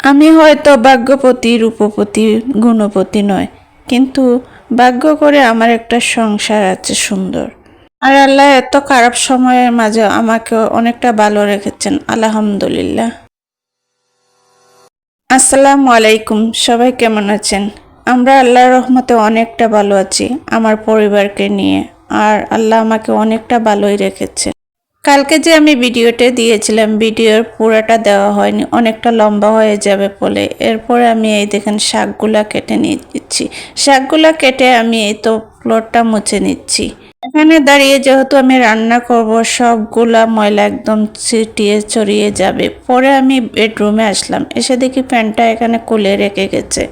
আমি হয়তো ভাগ্যপতি, রূপপতি, গুণপতি নয়, কিন্তু ভাগ্য করে আমার একটা সংসার আছে সুন্দর। আর আল্লাহ এত খারাপ সময়ের মাঝে আমাকে অনেকটা ভালো রেখেছেন, আলহামদুলিল্লাহ। আসসালামু আলাইকুম, সবাই কেমন আছেন? আমরা আল্লাহর রহমতে অনেকটা ভালো আছি, আমার পরিবারকে নিয়ে। আর আল্লাহ আমাকে অনেকটা ভালোই রেখেছে। কালকে যে আমি ভিডিওটা দিয়েছিলাম, ভিডিওর পুরাটা দেওয়া হয়নি, অনেকটা লম্বা হয়ে যাবে বলে। এরপরে আমি এই দেখেন শাকগুলা কেটে নিচ্ছি। শাকগুলা কেটে আমি এই তো প্লটটা মুছে নিচ্ছি। এখানে দাঁড়িয়ে যেহেতু আমি রান্না করব, সবগুলা ময়লা একদম ছিটিয়ে ছড়িয়ে যাবে। পরে আমি বেডরুমে আসলাম। এসে দেখি প্যান্টটা এখানে কুলে রেখে গেছে।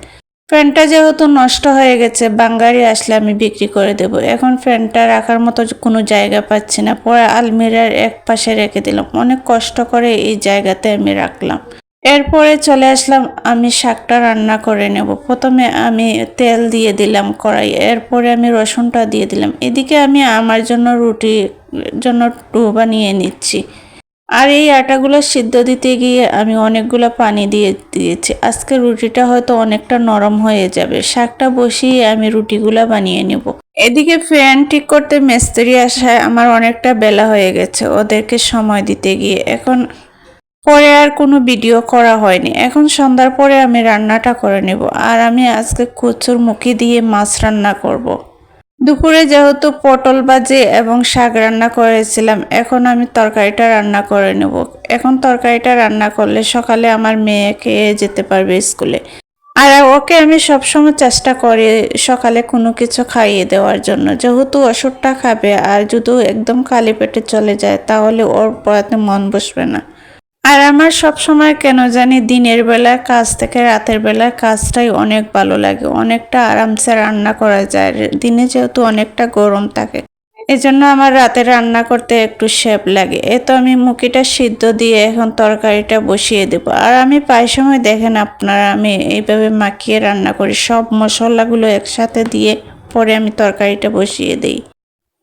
ফ্যানটা যেহেতু নষ্ট হয়ে গেছে, বাঙ্গারি আসলে আমি বিক্রি করে দেব। এখন ফ্যানটা রাখার মতো কোনো জায়গা পাচ্ছি না। পরে আলমিরার এক পাশে রেখে দিলাম। অনেক কষ্ট করে এই জায়গাতে আমি রাখলাম। এরপরে চলে আসলাম, আমি শাকটা রান্না করে নেব। প্রথমে আমি তেল দিয়ে দিলাম কড়াই এরপরে আমি রসুনটা দিয়ে দিলাম। এদিকে আমি আমার জন্য রুটির জন্য টু বানিয়ে নিচ্ছি। আর এই আটাগুলো সিদ্ধ দিতে গিয়ে আমি অনেকগুলো পানি দিয়ে দিয়েছি। আজকে রুটিটা হয়তো অনেকটা নরম হয়ে যাবে। শাকটা বসিয়ে আমি রুটিগুলো বানিয়ে নেব। এদিকে ফ্যান ঠিক করতে মিস্ত্রি আসায় আমার অনেকটা বেলা হয়ে গেছে ওদেরকে সময় দিতে গিয়ে। এখন পরে আর কোনো ভিডিও করা হয়নি। এখন সন্ধ্যার পরে আমি রান্নাটা করে নেব। আর আমি আজকে কচুর মুখি দিয়ে মাছ রান্না করব। দুপুরে যেহেতু পটল ভাজি এবং শাক রান্না করেছিলাম, এখন আমি তরকারিটা রান্না করে নেব। এখন তরকারিটা রান্না করলে সকালে আমার মেয়ে খেয়ে যেতে পারবে স্কুলে। আর ওকে আমি সবসময় চেষ্টা করি সকালে কোনো কিছু খাইয়ে দেওয়ার জন্য। যেহেতু ওষুধটা খাবে আর যদি একদম খালি পেটে চলে যায়, তাহলে ওর পড়াতে মন বসবে না। আর আমার সব সময় কেন জানি দিনের বেলা, কাজ থেকে রাতের বেলার কাজটাই অনেক ভালো লাগে। অনেকটা আরামসে রান্না করা যায়। দিনে যেহেতু অনেকটা গরম থাকে, এজন্য আমার রাতে রান্না করতে একটু শেপ লাগে। এ তো আমি মুখিটা সিদ্ধ দিয়ে এখন তরকারিটা বসিয়ে দেব। আর আমি প্রায় সময় দেখেন আপনারা, আমি এইভাবে মাখিয়ে রান্না করি। সব মশলাগুলো একসাথে দিয়ে পরে আমি তরকারিটা বসিয়ে দিই।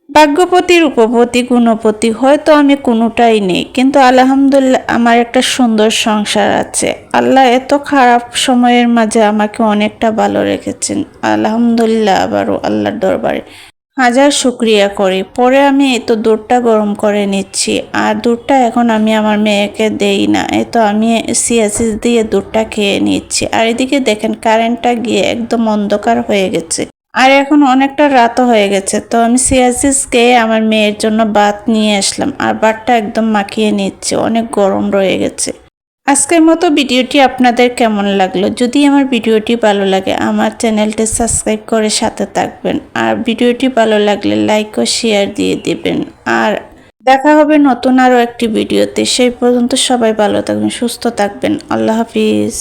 ভাগ্যপতি রূপপতি গুণপতি, হয়তো আমি কোনোটাই নেই। কিন্তু আলহামদুলিল্লাহ আমার একটা সুন্দর সংসার আছে। আল্লাহ এত খারাপ সময়ের মাঝে আমাকে অনেকটা ভালো রেখেছেন। আলহামদুলিল্লাহ আবারও আল্লাহর দরবারে। হাজার শুক্রিয়া করি। পরে আমি এই তো দুধটা গরম করে নিচ্ছি। আর দুধটা এখন আমি আমার মেয়েকে দেই না। এ তো আমি সিয়াসিস দিয়ে দুধটা খেয়ে নিচ্ছি। আর এদিকে দেখেন কারেন্টটা গিয়ে একদম অন্ধকার হয়ে গেছে। আর এখন অনেকটা রাতও হয়ে গেছে, তো আমি সিয়াসিস খেয়ে আমার মেয়ের জন্য ভাত নিয়ে আসলাম আর ভাতটা একদম মাখিয়ে নিচ্ছে, অনেক গরম রয়ে গেছে। আজকের মতো ভিডিওটি আপনাদের কেমন লাগল? যদি আমার ভিডিওটি ভালো লাগে, আমার চ্যানেলটি সাবস্ক্রাইব করে সাথে থাকবেন আর ভিডিওটি ভালো লাগলে লাইক ও শেয়ার দিয়ে দিবেন। আর দেখা হবে নতুন আরও একটি ভিডিওতে, সেই পর্যন্ত সবাই ভালো থাকবেন, সুস্থ থাকবেন। আল্লাহ হাফিজ।